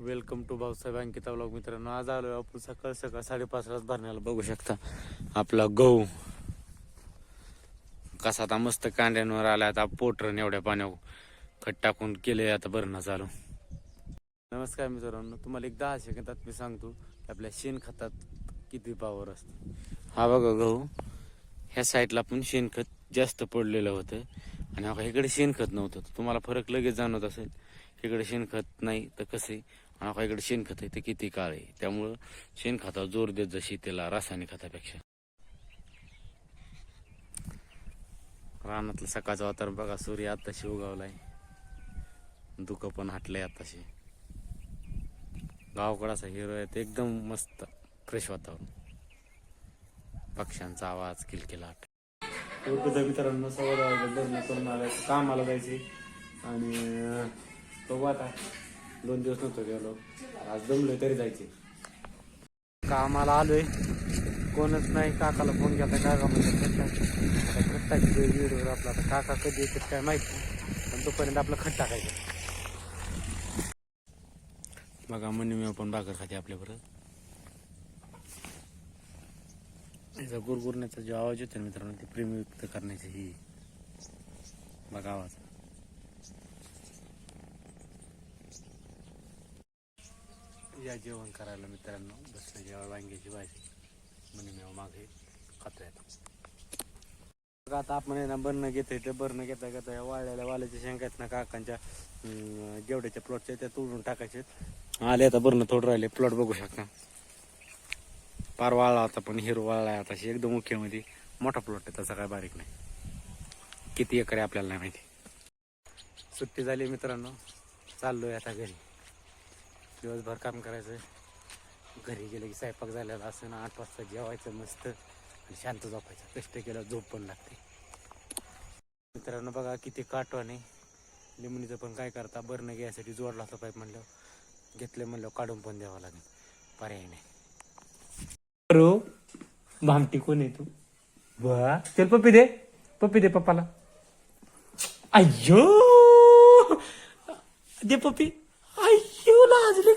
Welcome to Bhausaheb Ankita blog मित्रांनो. आज आलो आपण सकाळ सकाळ साडेपाचलाच भरण्याला बघू शकता. आपला गहू. कसा आता मस्त कांद्यांवर आला आता पोटरन एवढ्या पाण्यावर. खट टाकून केले आता भरणं चालू. नमस्कार मित्रांनो तुम्हाला एक दहा सेकंदात मी सांगतो की आपल्या शेणखतात किती पावर असते. हा बघा गहू. ह्या साईडला पण शेणखत जास्त पडलेलं होतं. आणि इकडे शेणखत नव्हतं. तर तुम्हाला फरक लगेच जाणवत असेल. इकडे शेणखत नाही तर कसं आहे? आणि इकडे शेणखत आहे ते किती काळ आहे? त्यामुळं शेणखतावर जोर देत जशी त्याला रासायनिक खतापेक्षा. रानातलं सकाळचं वातावरण बघा सूर्य आताशी उगावलाय. दुखं पण हटलंय आताशी गावकडाचा हिरो आहे ते एकदम मस्त फ्रेश वातावरण. पक्ष्यांचा आवाज किलकिलाट मित्रांनो सव्वा करून आलाय कामाला जायचे आणि तो आता. दोन दिवस नव्हतो गेलो. आज दमलोय तरी जायचे. कामाला आलोय. कोणच नाही काकाला फोन केला काका म्हणजे व्हिडिओवर आपला आता काका कधी येतात काय माहीत पण तोपर्यंत आपलं खट्टा टाकायचं बघा म्हणे मी पण भाकर खाते आपल्याबरोबर याचा गुरगुरण्याचा जो आवाज येतो ना मित्रांनो ते प्रेम व्यक्त करण्याची ही बघा आवाज. या जेवण करायला मित्रांनो बसलं जेव्हा वांग्याची भाजी. म्हणून मागे खातोय आता. बघा आता आपण आहे ना बरणं घेतोय. ते बरणं घेता घेता या वाळलेल्या वाल्याच्या शेंगा आहेत ना काकांच्या जेवढ्याच्या प्लॉटच्या त्या तोडून टाकायचे आले आता बरणं थोडं राहिले. प्लॉट बघू शकता. पार वाळला होता पण हिरो वाळला आहे आता. एकदम मुख्यमध्ये मोठा प्लॉट आहे. त्याचा काय बारीक नाही. किती एकर आहे आपल्याला नाही माहिती. सुट्टी झाली मित्रांनो. चाललोय आता घरी. दिवसभर काम करायचं घरी गेलं की स्वयंपाक झालेला असं ना आठ वाजता जेवायचं मस्त आणि शांत झोपायचं. कष्ट केलं झोप पण लागते. मित्रांनो बघा किती काटवाने लिंबणीचं पण काय करता बरणं घ्यायसाठी जोडला होता पाईप म्हणलं. घेतले म्हणलं काढून पण द्यावं लागेल. पर्याय नाही. रो भामटी कोण आहे तू? वा. चल पप्पी दे पप्पी दे पप्पाला. अय्यो! दे पप्पी. अय्यो लाजले